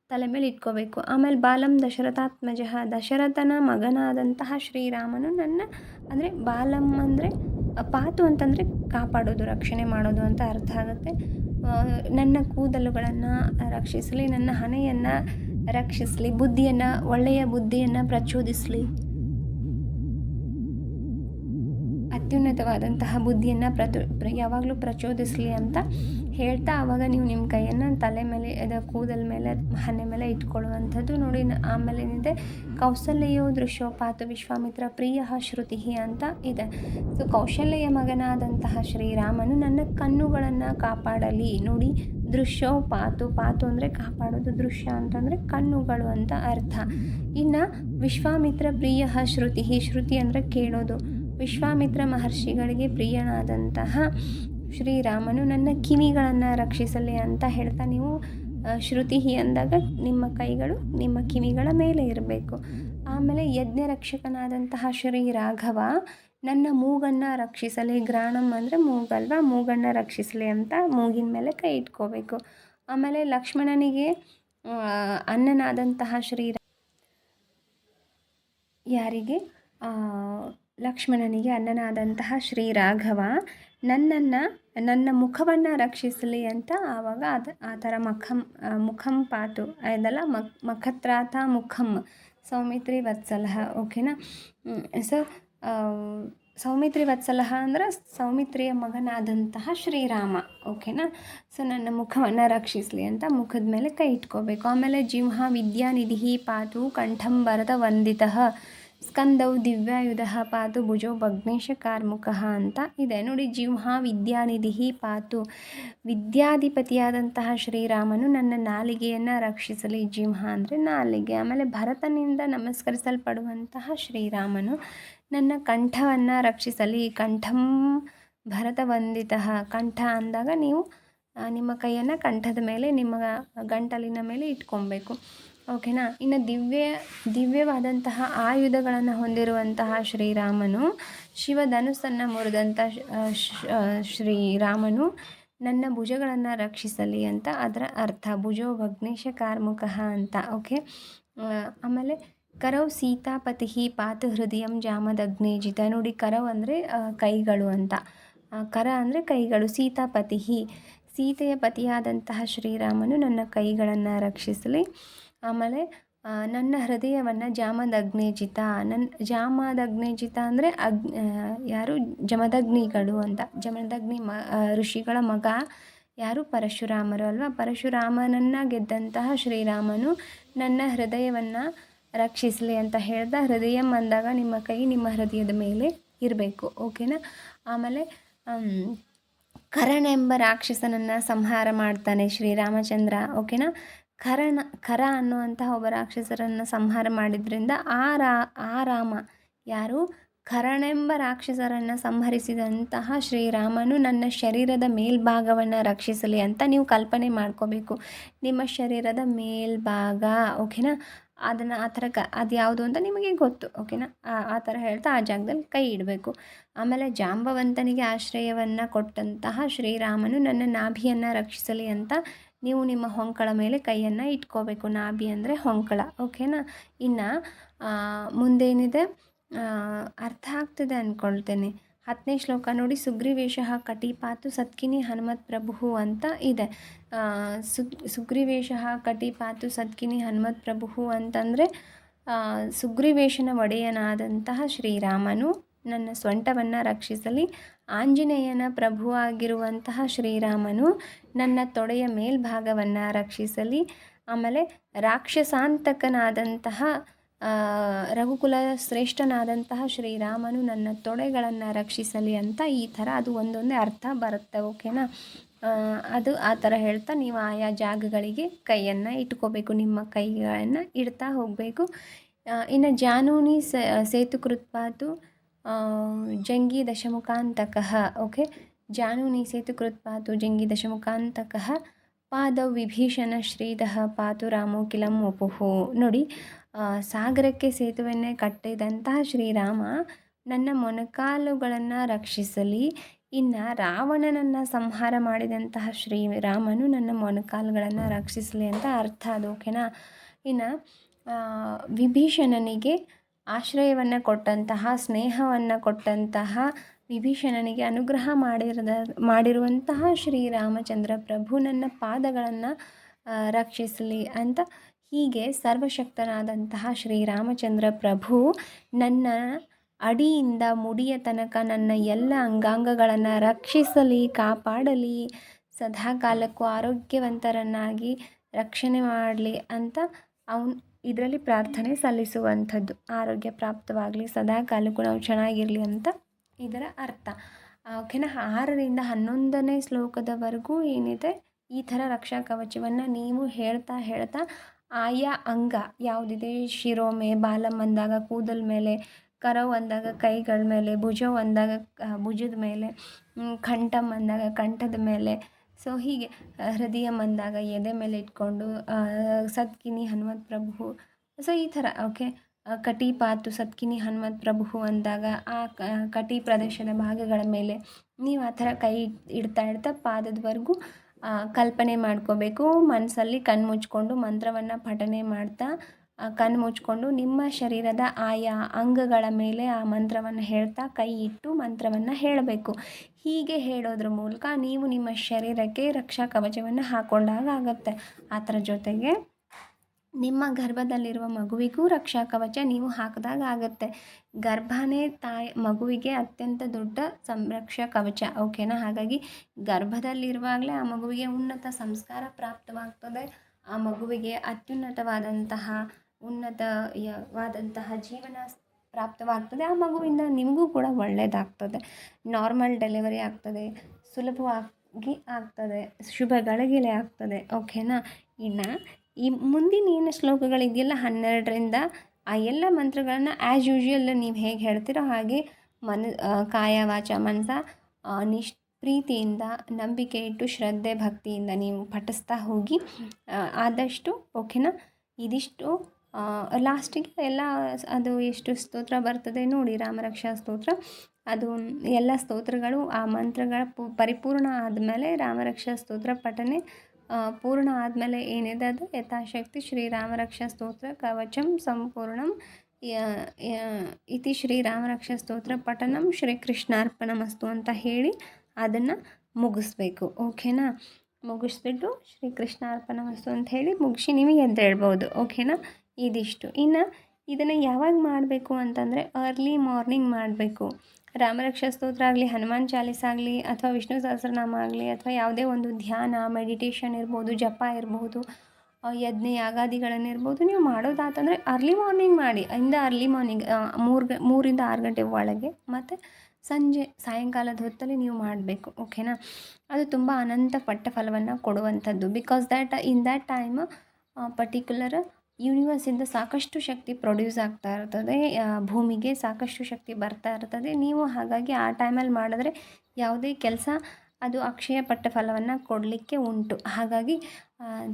ತಲೆ ಮೇಲೆ ಇಟ್ಕೋಬೇಕು. ಆಮೇಲೆ ಬಾಲಂ ದಶರಥಾತ್ಮಜ, ದಶರಥನ ಮಗನಾದಂತಹ ಶ್ರೀರಾಮನು ನನ್ನ ಅಂದರೆ ಬಾಲಂ ಅಂದರೆ ಪಾತು ಅಂತಂದರೆ ಕಾಪಾಡೋದು, ರಕ್ಷಣೆ ಮಾಡೋದು ಅಂತ ಅರ್ಥ ಆಗುತ್ತೆ. ನನ್ನ ಕೂದಲುಗಳನ್ನು ರಕ್ಷಿಸಲಿ, ನನ್ನ ಹಣೆಯನ್ನು ರಕ್ಷಿಸಲಿ, ಬುದ್ಧಿಯನ್ನು, ಒಳ್ಳೆಯ ಬುದ್ಧಿಯನ್ನು ಪ್ರಚೋದಿಸಲಿ. ಅತ್ಯುನ್ನತವಾದಂತಹ ಬುದ್ಧಿಯನ್ನು ಪ್ರಚೋ ಯಾವಾಗಲೂ ಪ್ರಚೋದಿಸಲಿ ಅಂತ ಹೇಳ್ತಾ ಆವಾಗ ನೀವು ನಿಮ್ಮ ಕೈಯನ್ನು ತಲೆ ಮೇಲೆ, ಅದು ಕೂದಲ ಮೇಲೆ ಹಣೆ ಮೇಲೆ ಇಟ್ಕೊಳ್ಳುವಂಥದ್ದು ನೋಡಿ. ಆಮೇಲೆ ಏನಿದೆ? ಕೌಸಲ್ಯೋ ದೃಶ್ಯೋಪಾತ ವಿಶ್ವಾಮಿತ್ರ ಪ್ರಿಯ ಶ್ರುತಿ ಅಂತ ಇದೆ. ಸೊ ಕೌಶಲ್ಯ ಮಗನಾದಂತಹ ಶ್ರೀರಾಮನು ನನ್ನ ಕಣ್ಣುಗಳನ್ನು ಕಾಪಾಡಲಿ. ನೋಡಿ ದೃಶ್ಯೋ ಪಾತು ಪಾತು ಅಂದರೆ ಕಾಪಾಡೋದು ದೃಶ್ಯ ಅಂತಂದರೆ ಕಣ್ಣುಗಳು ಅಂತ ಅರ್ಥ. ಇನ್ನು ವಿಶ್ವಾಮಿತ್ರ ಪ್ರಿಯ ಶ್ರುತಿ ಶ್ರುತಿ ಅಂದರೆ ಕೇಳೋದು. ವಿಶ್ವಾಮಿತ್ರ ಮಹರ್ಷಿಗಳಿಗೆ ಪ್ರಿಯನಾದಂತಹ ಶ್ರೀರಾಮನು ನನ್ನ ಕಿವಿಗಳನ್ನು ರಕ್ಷಿಸಲಿ ಅಂತ ಹೇಳ್ತಾ ನೀವು ಶ್ರುತಿ ಅಂದಾಗ ನಿಮ್ಮ ಕೈಗಳು ನಿಮ್ಮ ಕಿವಿಗಳ ಮೇಲೆ ಇರಬೇಕು. ಆಮೇಲೆ ಯಜ್ಞ ರಕ್ಷಕನಾದಂತಹ ಶ್ರೀ ರಾಘವ ನನ್ನ ಮೂಗನ್ನು ರಕ್ಷಿಸಲಿ, ಗ್ರಾಣಂ ಅಂದರೆ ಮೂಗಲ್ವಾ, ಮೂಗನ್ನು ರಕ್ಷಿಸಲಿ ಅಂತ ಮೂಗಿನ ಮೇಲೆ ಕೈ ಇಟ್ಕೋಬೇಕು. ಆಮೇಲೆ ಲಕ್ಷ್ಮಣನಿಗೆ ಅನ್ನನಾದಂತಹ ಶ್ರೀ ಯಾರಿಗೆ? ಲಕ್ಷ್ಮಣನಿಗೆ ಅನ್ನನಾದಂತಹ ಶ್ರೀ ರಾಘವ ನನ್ನನ್ನು, ನನ್ನ ಮುಖವನ್ನು ರಕ್ಷಿಸಲಿ ಅಂತ ಆವಾಗ ಅದು, ಆ ಥರ ಮಖಂ ಮುಖಂ ಪಾತು, ಇದೆಲ್ಲ ಮಕ್ ಮಖತ್ರಾತ ಮುಖಂ, ಸೌಮಿತ್ರಿ ವತ್ಸಲಹ ಓಕೆನಾ ಸೊ ಸೌಮಿತ್ರಿ ವತ್ಸಲಹ ಅಂದ್ರೆ ಸೌಮಿತ್ರಿಯ ಮಗನಾದಂತಹ ಶ್ರೀರಾಮ ಓಕೆನಾ ಸೊ ನನ್ನ ಮುಖವನ್ನು ರಕ್ಷಿಸಲಿ ಅಂತ ಮುಖದ ಮೇಲೆ ಕೈ ಇಟ್ಕೋಬೇಕು. ಆಮೇಲೆ ಜಿಂಹ ವಿದ್ಯಾನಿಧಿ ಪಾತು ಕಂಠಂ ಭರತ ವಂದಿತಃ. ಸ್ಕಂದೌ ದಿವ್ಯಾಯುಧ ಪಾತು ಭುಜೋ ಭಗ್ನೇಶ ಕಾರ್ಮುಖಃ ಅಂತ ಇದೆ. ನೋಡಿ ಜಿಂಹ ವಿದ್ಯಾನಿಧಿ ಪಾತು ವಿದ್ಯಾಧಿಪತಿಯಾದಂತಹ ಶ್ರೀರಾಮನು ನನ್ನ ನಾಲಿಗೆಯನ್ನು ರಕ್ಷಿಸಲಿ ಜಿಂಹ ಅಂದರೆ ನಾಲಿಗೆ. ಆಮೇಲೆ ಭರತನಿಂದ ನಮಸ್ಕರಿಸಲ್ಪಡುವಂತಹ ಶ್ರೀರಾಮನು ನನ್ನ ಕಂಠವನ್ನು ರಕ್ಷಿಸಲಿ. ಕಂಠಂ ಭರತ ವಂದಿತ. ಕಂಠ ಅಂದಾಗ ನೀವು ನಿಮ್ಮ ಕೈಯನ್ನು ಕಂಠದ ಮೇಲೆ, ನಿಮ್ಮ ಗಂಟಲಿನ ಮೇಲೆ ಇಟ್ಕೊಬೇಕು. ಓಕೆನಾ? ಇನ್ನು ದಿವ್ಯ, ದಿವ್ಯವಾದಂತಹ ಆಯುಧಗಳನ್ನು ಹೊಂದಿರುವಂತಹ ಶ್ರೀರಾಮನು, ಶಿವಧನುಸ್ಸನ್ನು ಮುರಿದಂಥ ಶ್ರೀರಾಮನು ನನ್ನ ಭುಜಗಳನ್ನು ರಕ್ಷಿಸಲಿ ಅಂತ ಅದರ ಅರ್ಥ. ಭುಜೋ ಭಗ್ನೇಶ ಕಾರ್ಮುಖ ಅಂತ. ಓಕೆ? ಆಮೇಲೆ ಕರವ್ ಸೀತಾಪತಿ ಪಾತ ಹೃದಯಂ ಜಾಮದಗ್ನೇಜಿತ ನೋಡಿ ಕರವ್ ಅಂದರೆ ಕೈಗಳು ಅಂತ. ಕರ ಅಂದರೆ ಕೈಗಳು, ಸೀತಾಪತಿ. ಸೀತೆಯ ಪತಿಯಾದಂತಹ ಶ್ರೀರಾಮನು ನನ್ನ ಕೈಗಳನ್ನು ರಕ್ಷಿಸಲಿ. ಆಮೇಲೆ ನನ್ನ ಹೃದಯವನ್ನು ಜಾಮದಗ್ನೇಜಿತ ನನ್ನ ಜಾಮದಗ್ನಿಜಿತ ಅಂದರೆ ಅಗ್ ಯಾರು? ಜಮದಗ್ನಿಗಳು ಅಂತ. ಜಮದಗ್ನಿ ಮ ಋಷಿಗಳ ಮಗ ಯಾರು? ಪರಶುರಾಮರು ಅಲ್ವಾ? ಪರಶುರಾಮನನ್ನು ಗೆದ್ದಂತಹ ಶ್ರೀರಾಮನು ನನ್ನ ಹೃದಯವನ್ನು ರಕ್ಷಿಸಲಿ ಅಂತ ಹೇಳ್ದ ಹೃದಯ ಅಂದಾಗ ನಿಮ್ಮ ಕೈ ನಿಮ್ಮ ಹೃದಯದ ಮೇಲೆ ಇರಬೇಕು. ಓಕೆನಾ? ಆಮೇಲೆ ಕರಣ ಎಂಬ ರಾಕ್ಷಸನನ್ನು ಸಂಹಾರ ಮಾಡ್ತಾನೆ ಶ್ರೀರಾಮಚಂದ್ರ. ಓಕೆನಾ? ಕರಣ, ಕರ ಅನ್ನುವಂತಹ ಒಬ್ಬ ರಾಕ್ಷಸರನ್ನು ಸಂಹಾರ ಮಾಡಿದ್ರಿಂದ ಆ ರಾ, ಆ ರಾಮ ಯಾರು? ಕರಣೆಂಬ ರಾಕ್ಷಸರನ್ನು ಸಂಹರಿಸಿದಂತಹ ಶ್ರೀರಾಮನು ನನ್ನ ಶರೀರದ ಮೇಲ್ಭಾಗವನ್ನು ರಕ್ಷಿಸಲಿ ಅಂತ ನೀವು ಕಲ್ಪನೆ ಮಾಡ್ಕೋಬೇಕು. ನಿಮ್ಮ ಶರೀರದ ಮೇಲ್ಭಾಗ, ಓಕೆನಾ? ಅದನ್ನು ಆ ಥರ ಕ, ಅದು ಯಾವುದು ಅಂತ ನಿಮಗೆ ಗೊತ್ತು, ಓಕೆನಾ? ಆ ಥರ ಹೇಳ್ತಾ ಆ ಜಾಗದಲ್ಲಿ ಕೈ ಇಡಬೇಕು. ಆಮೇಲೆ ಜಾಂಬವಂತನಿಗೆ ಆಶ್ರಯವನ್ನು ಕೊಟ್ಟಂತಹ ಶ್ರೀರಾಮನು ನನ್ನ ನಾಭಿಯನ್ನು ರಕ್ಷಿಸಲಿ ಅಂತ ನೀವು ನಿಮ್ಮ ಹೊಂಕಳ ಮೇಲೆ ಕೈಯನ್ನು ಇಟ್ಕೋಬೇಕು. ನಾಭಿ ಅಂದರೆ ಹೊಂಕಳ, ಓಕೆನಾ? ಇನ್ನು ಮುಂದೇನಿದೆ? ಅರ್ಥ ಆಗ್ತಿದೆ ಅಂದ್ಕೊಳ್ತೇನೆ ಹತ್ತನೇ ಶ್ಲೋಕ ನೋಡಿ, ಸುಗ್ರೀವೇಶ ಕಟಿಪಾತು ಸತ್ಕಿನಿ ಹನುಮತ್ ಪ್ರಭು ಅಂತ ಇದೆ. ಸುಗ್, ಸುಗ್ರೀವೇಶ ಕಟಿಪಾತು ಸತ್ಕಿನಿ ಹನುಮತ್ ಪ್ರಭು ಅಂತಂದರೆ ಸುಗ್ರೀವೇಶನ ಒಡೆಯನಾದಂತಹ ಶ್ರೀರಾಮನು ನನ್ನ ಸ್ವಂಟವನ್ನು ರಕ್ಷಿಸಲಿ. ಆಂಜನೇಯನ ಪ್ರಭುವಾಗಿರುವಂತಹ ಶ್ರೀರಾಮನು ನನ್ನ ತೊಡೆಯ ಮೇಲ್ಭಾಗವನ್ನು ರಕ್ಷಿಸಲಿ. ಆಮೇಲೆ ರಾಕ್ಷಸಾಂತಕನಾದಂತಹ ರಘುಕುಲ ಶ್ರೇಷ್ಠನಾದಂತಹ ಶ್ರೀರಾಮನು ನನ್ನ ತೊಡೆಗಳನ್ನು ರಕ್ಷಿಸಲಿ ಅಂತ ಈ ಥರ ಅದು ಒಂದೊಂದೇ ಅರ್ಥ ಬರುತ್ತೆ, ಓಕೆನಾ? ಅದು ಆ ಥರ ಹೇಳ್ತಾ ನೀವು ಆಯಾ ಜಾಗಗಳಿಗೆ ಕೈಯನ್ನು ಇಟ್ಕೋಬೇಕು, ನಿಮ್ಮ ಕೈಗಳನ್ನು ಇಡ್ತಾ ಹೋಗಬೇಕು. ಇನ್ನು ಜಾನೂನಿ ಸೇತು ಕೃತ್ಪಾತು ಜಂಗಿ ದಶಮುಖಾಂತಕಃ, ಓಕೆ? ಜಾನೂನಿ ಸೇತು ಕೃತ್ಪಾತು ಜಂಗಿ ದಶಮುಖಾಂತಕಃ, ಪಾದೌ ವಿಭೀಷಣ ಶ್ರೀದಃ ಪಾತು ರಾಮೋ ಕಿಲಂ ವಪುಹು. ನೋಡಿ ಸಾಗರಕ್ಕೆ ಸೇತುವೆಯನ್ನೇ ಕಟ್ಟಿದಂತಹ ಶ್ರೀರಾಮ ನನ್ನ ಮೊಣಕಾಲುಗಳನ್ನು ರಕ್ಷಿಸಲಿ, ಇನ್ನು ರಾವಣನನ್ನು ಸಂಹಾರ ಮಾಡಿದಂತಹ ಶ್ರೀರಾಮನು ನನ್ನ ಮೊಣಕಾಲುಗಳನ್ನು ರಕ್ಷಿಸಲಿ ಅಂತ ಅರ್ಥ ಅದು, ಓಕೆನಾ? ಇನ್ನು ವಿಭೀಷಣನಿಗೆ ಆಶ್ರಯವನ್ನು ಕೊಟ್ಟಂತಹ, ಸ್ನೇಹವನ್ನು ಕೊಟ್ಟಂತಹ, ವಿಭೀಷಣನಿಗೆ ಅನುಗ್ರಹ ಮಾಡಿರದ, ಮಾಡಿರುವಂತಹ ಶ್ರೀರಾಮಚಂದ್ರ ಪ್ರಭು ನನ್ನ ಪಾದಗಳನ್ನು ರಕ್ಷಿಸಲಿ ಅಂತ ಹೀಗೆ ಸರ್ವಶಕ್ತನಾದಂತಹ ಶ್ರೀರಾಮಚಂದ್ರ ಪ್ರಭು ನನ್ನ ಅಡಿಯಿಂದ ಮುಡಿಯ ತನಕ ನನ್ನ ಎಲ್ಲ ಅಂಗಾಂಗಗಳನ್ನು ರಕ್ಷಿಸಲಿ, ಕಾಪಾಡಲಿ ಸದಾ ಕಾಲಕ್ಕೂ ಆರೋಗ್ಯವಂತರನ್ನಾಗಿ ರಕ್ಷಣೆ ಮಾಡಲಿ ಅಂತ ಅವನು ಇದರಲ್ಲಿ ಪ್ರಾರ್ಥನೆ ಸಲ್ಲಿಸುವಂಥದ್ದು. ಆರೋಗ್ಯ ಪ್ರಾಪ್ತವಾಗಲಿ ಸದಾ ಕಾಲಕ್ಕೂ ನಾವು ಚೆನ್ನಾಗಿರಲಿ ಅಂತ ಇದರ ಅರ್ಥ. ಓಕೆನಾ? ಆರರಿಂದ ಹನ್ನೊಂದನೇ ಶ್ಲೋಕದವರೆಗೂ ಏನಿದೆ? ಈ ಥರ ರಕ್ಷಾ ಕವಚವನ್ನು ನೀವು ಹೇಳ್ತಾ ಹೇಳ್ತಾ ಆಯಾ ಅಂಗ, ಯಾವುದಿದೆ? ಶಿರೋಮೆ ಬಾಲಮ್ ಅಂದಾಗ ಕೂದಲ ಮೇಲೆ ಕರ ಅಂದಾಗ ಕೈಗಳ ಮೇಲೆ ಭುಜ ಅಂದಾಗ ಭುಜದ ಮೇಲೆ ಕಂಠಮ್ ಅಂದಾಗ ಕಂಠದ ಮೇಲೆ ಸೊ ಹೀಗೆ ಹೃದಯ ಮಂದಾಗ ಎದೆ ಮೇಲೆ ಇಟ್ಕೊಂಡು ಸತ್ಕಿನಿ ಹನುಮತ್ ಪ್ರಭು. ಸೊ ಈ ಥರ ಓಕೆ ಕಟಿ ಪಾತು ಸತ್ಕಿನಿ ಹನುಮತ್ ಪ್ರಭು ಅಂದಾಗ, ಆ ಕಟಿ ಪ್ರದೇಶದ ಭಾಗಗಳ ಮೇಲೆ ನೀವು ಆ ಥರ ಕೈ ಇಡ್ತಾ ಇಡ್ತಾ ಪಾದದವರೆಗೂ ಕಲ್ಪನೆ ಮಾಡ್ಕೋಬೇಕು. ಮನಸ್ಸಲ್ಲಿ ಕಣ್ಣು ಮುಚ್ಕೊಂಡು ಮಂತ್ರವನ್ನು ಪಠನೆ ಮಾಡ್ತಾ ಕಣ್ಣು ಮುಚ್ಕೊಂಡು ನಿಮ್ಮ ಶರೀರದ ಆಯಾ ಅಂಗಗಳ ಮೇಲೆ ಆ ಮಂತ್ರವನ್ನು ಹೇಳ್ತಾ ಕೈ ಇಟ್ಟು ಮಂತ್ರವನ್ನು ಹೇಳಬೇಕು. ಹೀಗೆ ಹೇಳೋದ್ರ ಮೂಲಕ ನೀವು ನಿಮ್ಮ ಶರೀರಕ್ಕೆ ರಕ್ಷಾ ಕವಚವನ್ನು ಹಾಕ್ಕೊಂಡಾಗ ಆಗುತ್ತೆ. ಅದರ ಜೊತೆಗೆ ನಿಮ್ಮ ಗರ್ಭದಲ್ಲಿರುವ ಮಗುವಿಗೂ ರಕ್ಷಾ ಕವಚ ನೀವು ಹಾಕಿದಾಗ ಆಗುತ್ತೆ. ಗರ್ಭನೇ ತಾಯಿ, ಮಗುವಿಗೆ ಅತ್ಯಂತ ದೊಡ್ಡ ಸಂರಕ್ಷಾ ಕವಚ. ಓಕೆನಾ? ಹಾಗಾಗಿ ಗರ್ಭದಲ್ಲಿರುವಾಗಲೇ ಆ ಮಗುವಿಗೆ ಉನ್ನತ ಸಂಸ್ಕಾರ ಪ್ರಾಪ್ತವಾಗ್ತದೆ. ಆ ಮಗುವಿಗೆ ಅತ್ಯುನ್ನತವಾದಂತಹ ಉನ್ನತವಾದಂತಹ ಜೀವನ ಪ್ರಾಪ್ತವಾಗ್ತದೆ. ಆ ಮಗುವಿಂದ ನಿಮಗೂ ಕೂಡ ಒಳ್ಳೆಯದಾಗ್ತದೆ ನಾರ್ಮಲ್ ಡೆಲಿವರಿ ಆಗ್ತದೆ, ಸುಲಭವಾಗಿ ಆಗ್ತದೆ, ಶುಭ ಗಳಿಗೆಲೆ ಆಗ್ತದೆ. ಓಕೆನಾ ಇನ್ನು ಈ ಮುಂದಿನ ಏನು ಶ್ಲೋಕಗಳಿದೆಯಲ್ಲ ಹನ್ನೆರಡರಿಂದ ಆ ಎಲ್ಲ ಮಂತ್ರಗಳನ್ನು ಆ್ಯಸ್ ಯೂಶ್ವಲ್ ನೀವು ಹೇಗೆ ಹೇಳ್ತೀರೋ ಹಾಗೆ ಮನ ಕಾಯ, ವಾಚ, ಮನಸ ನಿಶ್ ಪ್ರೀತಿಯಿಂದ, ನಂಬಿಕೆ ಇಟ್ಟು, ಶ್ರದ್ಧೆ, ಭಕ್ತಿಯಿಂದ ನೀವು ಪಠಿಸ್ತಾ ಹೋಗಿ ಆದಷ್ಟು ಓಕೆನಾ ಇದಿಷ್ಟು ಲಾಸ್ಟಿಗೆ ಎಲ್ಲ ಅದು ಎಷ್ಟು ಸ್ತೋತ್ರ ಬರ್ತದೆ ನೋಡಿ, ರಾಮರಕ್ಷಾ ಸ್ತೋತ್ರ. ಅದು ಎಲ್ಲ ಸ್ತೋತ್ರಗಳು ಆ ಮಂತ್ರಗಳ ಪರಿಪೂರ್ಣ ಆದಮೇಲೆ ರಾಮರಕ್ಷಾ ಸ್ತೋತ್ರ ಪಠನೆ ಪೂರ್ಣ ಆದಮೇಲೆ ಏನಿದೆ ಅದು? ಯಥಾಶಕ್ತಿ ಶ್ರೀರಾಮರಕ್ಷಾ ಸ್ತೋತ್ರ ಕವಚಂ ಸಂಪೂರ್ಣಂ ಇತಿ ಶ್ರೀರಾಮರಕ್ಷಾ ಸ್ತೋತ್ರ ಪಠನಂ ಶ್ರೀ ಕೃಷ್ಣಾರ್ಪಣಮಸ್ತು ಅಂತ ಹೇಳಿ ಅದನ್ನು ಮುಗಿಸ್ಬೇಕು. ಓಕೆನಾ? ಮುಗಿಸ್ಬಿಟ್ಟು ಶ್ರೀ ಕೃಷ್ಣಾರ್ಪಣಮಸ್ತು ಅಂತ ಹೇಳಿ ಮುಗಿಸಿ ನಿಮಗೆ ಹೇಳ್ಬೋದು? ಓಕೆನಾ? ಇದಿಷ್ಟು. ಇನ್ನು ಇದನ್ನು ಯಾವಾಗ ಮಾಡಬೇಕು ಅಂತಂದರೆ ಅರ್ಲಿ ಮಾರ್ನಿಂಗ್ ಮಾಡಬೇಕು. ರಾಮರಕ್ಷಾ ಸ್ತೋತ್ರ ಆಗಲಿ, ಹನುಮಾನ್ ಚಾಲೀಸ್ ಆಗಲಿ, ಅಥವಾ ವಿಷ್ಣು ಸಹಸ್ರನಾಮ ಆಗಲಿ, ಅಥವಾ ಯಾವುದೇ ಒಂದು ಧ್ಯಾನ ಮೆಡಿಟೇಷನ್ ಇರ್ಬೋದು, ಜಪ ಇರ್ಬೋದು ಯಜ್ಞ ಯಾಗಾದಿಗಳನ್ನಿರ್ಬೋದು ನೀವು ಮಾಡೋದಾತಂದರೆ ಅರ್ಲಿ ಮಾರ್ನಿಂಗ್ ಮಾಡಿ. ಇಂದ ಅರ್ಲಿ ಮಾರ್ನಿಂಗ್ ಮೂರು ಗ, ಮೂರಿಂದ ಆರು ಗಂಟೆ ಒಳಗೆ ಮತ್ತು ಸಂಜೆ, ಸಾಯಂಕಾಲದ ಹೊತ್ತಲ್ಲಿ ನೀವು ಮಾಡಬೇಕು ಓಕೆನಾ ಅದು ತುಂಬ ಅನಂತ ಪಟ್ಟ ಫಲವನ್ನು ಕೊಡುವಂಥದ್ದು. Because that in that time particular ಯೂನಿವರ್ಸಿಂದ ಸಾಕಷ್ಟು ಶಕ್ತಿ ಪ್ರೊಡ್ಯೂಸ್ ಆಗ್ತಾ ಇರ್ತದೆ ಭೂಮಿಗೆ ಸಾಕಷ್ಟು ಶಕ್ತಿ ಬರ್ತಾ ಇರ್ತದೆ. ನೀವು ಹಾಗಾಗಿ ಆ ಟೈಮಲ್ಲಿ ಮಾಡಿದ್ರೆ ಯಾವುದೇ ಕೆಲಸ ಅದು ಅಕ್ಷಯ ಪಟ್ಟ ಫಲವನ್ನು ಕೊಡಲಿಕ್ಕೆ ಉಂಟು. ಹಾಗಾಗಿ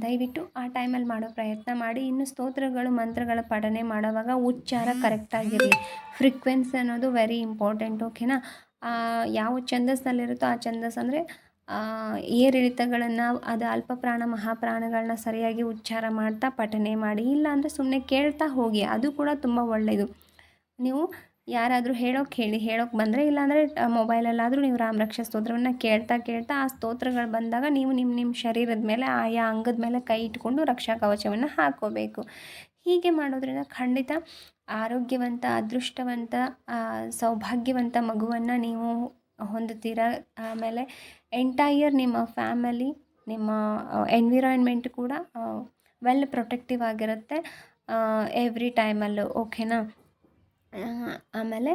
ದಯವಿಟ್ಟು ಆ ಟೈಮಲ್ಲಿ ಮಾಡೋ ಪ್ರಯತ್ನ ಮಾಡಿ. ಇನ್ನು ಸ್ತೋತ್ರಗಳು, ಮಂತ್ರಗಳ ಪಠನೆ ಮಾಡುವಾಗ ಉಚ್ಚಾರ ಕರೆಕ್ಟಾಗಿರಲಿ ಫ್ರೀಕ್ವೆನ್ಸಿ ಅನ್ನೋದು ವೆರಿ ಇಂಪಾರ್ಟೆಂಟ್ ಓಕೆನಾ ಯಾವ ಛಂದಸ್ಸಲ್ಲಿರುತ್ತೋ ಆ ಛಂದಸ್ ಅಂದರೆ ಏರಿಳಿತಗಳನ್ನು ಅದು ಅಲ್ಪ ಪ್ರಾಣ ಮಹಾಪ್ರಾಣಗಳನ್ನ ಸರಿಯಾಗಿ ಉಚ್ಚಾರ ಮಾಡ್ತಾ ಪಠನೆ ಮಾಡಿ ಇಲ್ಲ ಅಂದರೆ ಸುಮ್ಮನೆ ಕೇಳ್ತಾ ಹೋಗಿ, ಅದು ಕೂಡ ತುಂಬ ಒಳ್ಳೆಯದು ನೀವು ಯಾರಾದರೂ ಹೇಳೋಕೆ ಹೇಳಿ, ಹೇಳೋಕೆ ಬಂದರೆ, ಇಲ್ಲಾಂದರೆ ಮೊಬೈಲಲ್ಲಾದರೂ ನೀವು ರಾಮರಕ್ಷಾ ಸ್ತೋತ್ರವನ್ನು ಕೇಳ್ತಾ ಕೇಳ್ತಾ ಆ ಸ್ತೋತ್ರಗಳು ಬಂದಾಗ ನೀವು ನಿಮ್ಮ ನಿಮ್ಮ ಶರೀರದ ಮೇಲೆ, ಆಯಾ ಅಂಗದ ಮೇಲೆ ಕೈ ಇಟ್ಕೊಂಡು ರಕ್ಷಾ ಕವಚವನ್ನು ಹಾಕೋಬೇಕು. ಹೀಗೆ ಮಾಡೋದ್ರಿಂದ ಖಂಡಿತ ಆರೋಗ್ಯವಂತ, ಅದೃಷ್ಟವಂತ ಸೌಭಾಗ್ಯವಂತ ಮಗುವನ್ನು ನೀವು ಹೊಂದುತ್ತೀರ? ಆಮೇಲೆ ಎಂಟೈಯರ್ ನಿಮ್ಮ ಫ್ಯಾಮಿಲಿ ನಿಮ್ಮ ಎನ್ವಿರಾನ್ಮೆಂಟ್ ಕೂಡ ವೆಲ್ ಪ್ರೊಟೆಕ್ಟಿವ್ ಆಗಿರುತ್ತೆ ಎವ್ರಿ ಟೈಮಲ್ಲೂ ಓಕೆನಾ ಆಮೇಲೆ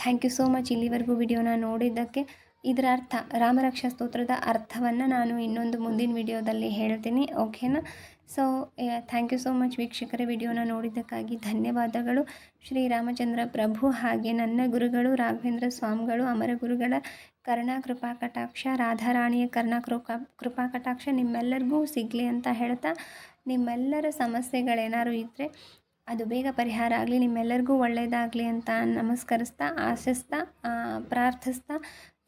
ಥ್ಯಾಂಕ್ ಯು ಸೋ ಮಚ್ ಇಲ್ಲಿವರೆಗೂ ವಿಡಿಯೋನ ನೋಡಿದ್ದಕ್ಕೆ. ಇದರ ಅರ್ಥ, ರಾಮರಕ್ಷಾ ಸ್ತೋತ್ರದ ಅರ್ಥವನ್ನು ನಾನು ಇನ್ನೊಂದು ಮುಂದಿನ ವಿಡಿಯೋದಲ್ಲಿ ಹೇಳ್ತೀನಿ ಓಕೆನಾ so thank you so much ವೀಕ್ಷಕರ ವಿಡಿಯೋನ ನೋಡಿದ್ದಕ್ಕಾಗಿ ಧನ್ಯವಾದಗಳು. ಶ್ರೀರಾಮಚಂದ್ರ ಪ್ರಭು ಹಾಗೆ ನನ್ನ ಗುರುಗಳು ರಾಘವೇಂದ್ರ ಸ್ವಾಮಿಗಳು, ಅಮರ ಗುರುಗಳ ಕರ್ಣ ಕೃಪಾ ಕಟಾಕ್ಷ ರಾಧಾರಾಣಿಯ ಕರ್ಣ ಕೃಪಾ ಕೃಪಾ ಕಟಾಕ್ಷ ನಿಮ್ಮೆಲ್ಲರಿಗೂ ಸಿಗಲಿ ಅಂತ ಹೇಳ್ತಾ ನಿಮ್ಮೆಲ್ಲರ ಸಮಸ್ಯೆಗಳೇನಾದ್ರು ಇದ್ದರೆ ಅದು ಬೇಗ ಪರಿಹಾರ ಆಗಲಿ, ನಿಮ್ಮೆಲ್ಲರಿಗೂ ಒಳ್ಳೆಯದಾಗಲಿ ಅಂತ ನಮಸ್ಕರಿಸ್ತಾ, ಆಶಿಸ್ತಾ ಪ್ರಾರ್ಥಿಸ್ತಾ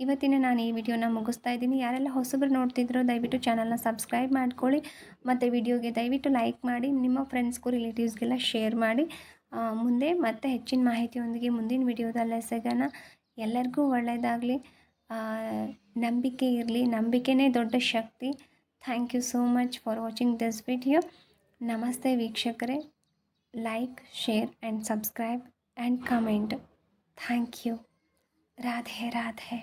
ಇವತ್ತಿನ ನಾನು ಈ ವಿಡಿಯೋನ ಮುಗಿಸ್ತಾ ಇದ್ದೀನಿ. ಯಾರೆಲ್ಲ ಹೊಸಬ್ರು ನೋಡ್ತಿದ್ರೋ ದಯವಿಟ್ಟು ಚಾನಲ್ನ ಸಬ್ಸ್ಕ್ರೈಬ್ ಮಾಡ್ಕೊಳ್ಳಿ. ಮತ್ತು ವಿಡಿಯೋಗೆ ದಯವಿಟ್ಟು ಲೈಕ್ ಮಾಡಿ, ನಿಮ್ಮ ಫ್ರೆಂಡ್ಸ್ಗೂ ರಿಲೇಟಿವ್ಸ್ಗೆಲ್ಲ ಶೇರ್ ಮಾಡಿ. ಮುಂದೆ ಮತ್ತೆ ಹೆಚ್ಚಿನ ಮಾಹಿತಿಯೊಂದಿಗೆ ಮುಂದಿನ ವಿಡಿಯೋದಲ್ಲೇ ಸಿಗೋಣ. ಎಲ್ಲರಿಗೂ ಒಳ್ಳೆಯದಾಗಲಿ. ನಂಬಿಕೆ ಇರಲಿ. ನಂಬಿಕೆನೇ ದೊಡ್ಡ ಶಕ್ತಿ. Thank you so much for watching this video ನಮಸ್ತೆ ವೀಕ್ಷಕರೇ. Like share and subscribe and comment thank you Radhe Radhe.